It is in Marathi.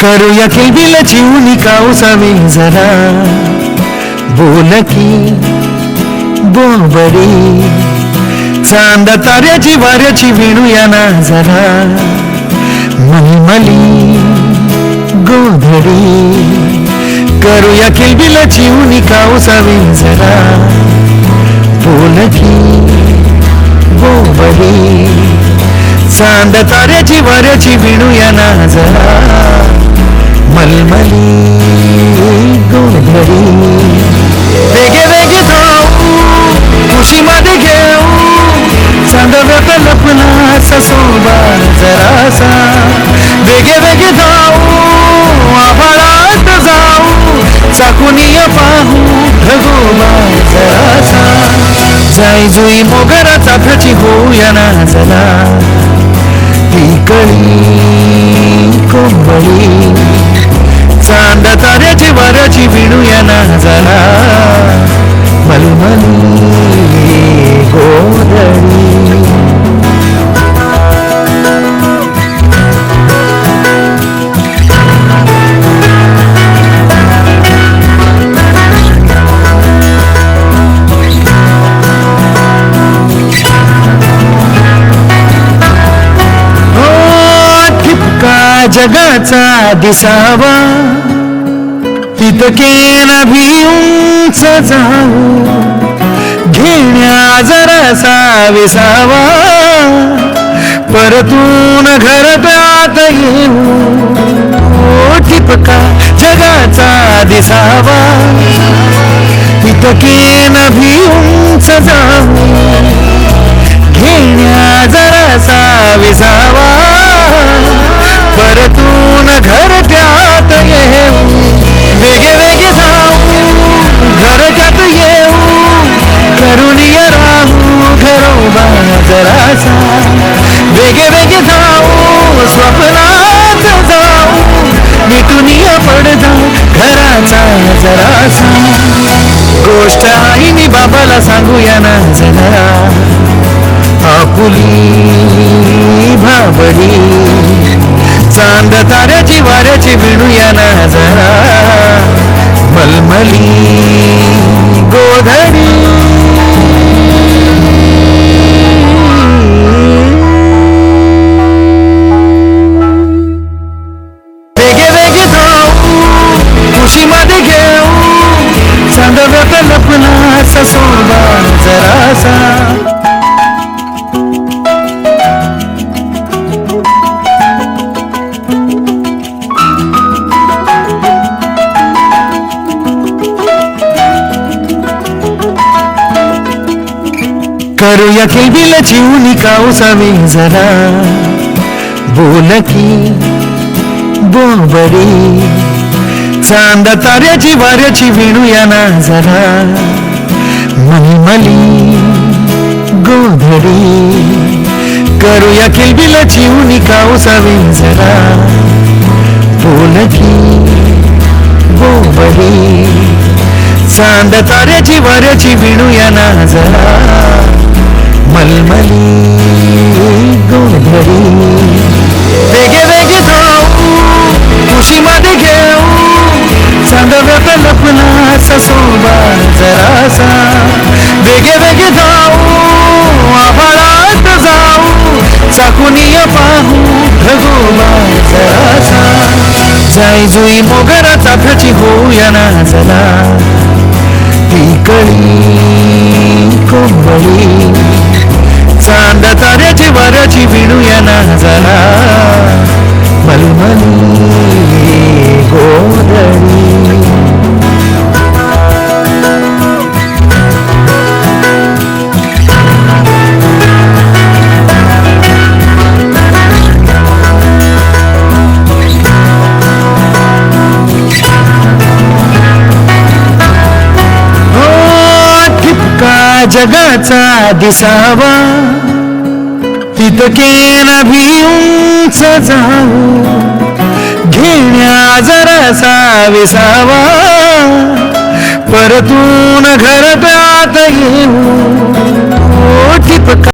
करूया किलबिल चिवणी काऊसावी जरा. बोल की बोबडी चांदा ताऱ्याची वाऱ्याची विणूया ना जरा. मलमली गोधडी करूया किलबिल चिवणी काऊसावी जरा. बोल की बोबडी चांद ताऱ्याची वाऱ्याची विणूया ना जरा. मलमली गोंधळी. वेगे वेगे जाऊ खुशीमध्ये घेऊ. चांदव्यात कल्पना ससोबा जरासा. वेगे वेगे जाऊ आभाळात जाऊ. चाकुनीय पाहू ढगोबा जरासा. जाई जुई मोगरा चाफ्याची होऊया ना जला ती कळी कोंबळी वाऱ्याची विणूया ना जला मलमली गोधडी जगाचा दिसावा तितकेन भी उंच जाऊ. घेण्या जरासा विसावा परतून घरात येऊ. ओ ठिपका जगाचा दिसावा. तितकेन भी उंच जाऊ. घेण्या जरासा विसावा परतून जरासा वेगे वेगे जाऊ स्वप्नात जाऊ. मिटुनिय पडदा घराचा जरासा. गोष्ट आईनी बाबाला सांगूया ना जरा. आपुली भाबडी. चांद ताऱ्याची वाऱ्याची विणूया ना जरा. मलमली गोधडी. चांदव्या कल्पना ससोबा जरासा. करूया किलबिल चिवणी काऊसावी जरा. बोल की बोबडी. चांद ताऱ्याची वाऱ्याची विणूया ना जरा. मलमली गोधडी करूया किलबिलाची उनी काऊसावी जरा. बोल की बोबडी चांद ताऱ्याची वाऱ्याची विणूया ना जरा. मलमली गोधडी वेगे वेगे जाऊ खुशीमध्ये घेऊ घे कल्पना ससोबा जरासा. वेगे वेगे जाऊ आभाळात जाऊ. चाकुनीय पाहू ढगोबा जरासा. जाई जुई मोगरा चाफ्याची होऊया ना जला ती कळी कोंबळी चांद ताऱ्याची वाऱ्याची विणूया ना जला मलमली. जगाचा दिसावा तितके उंच जाऊ घेण्या जरासा विसावा परतून घर प्यात येऊ ठिपका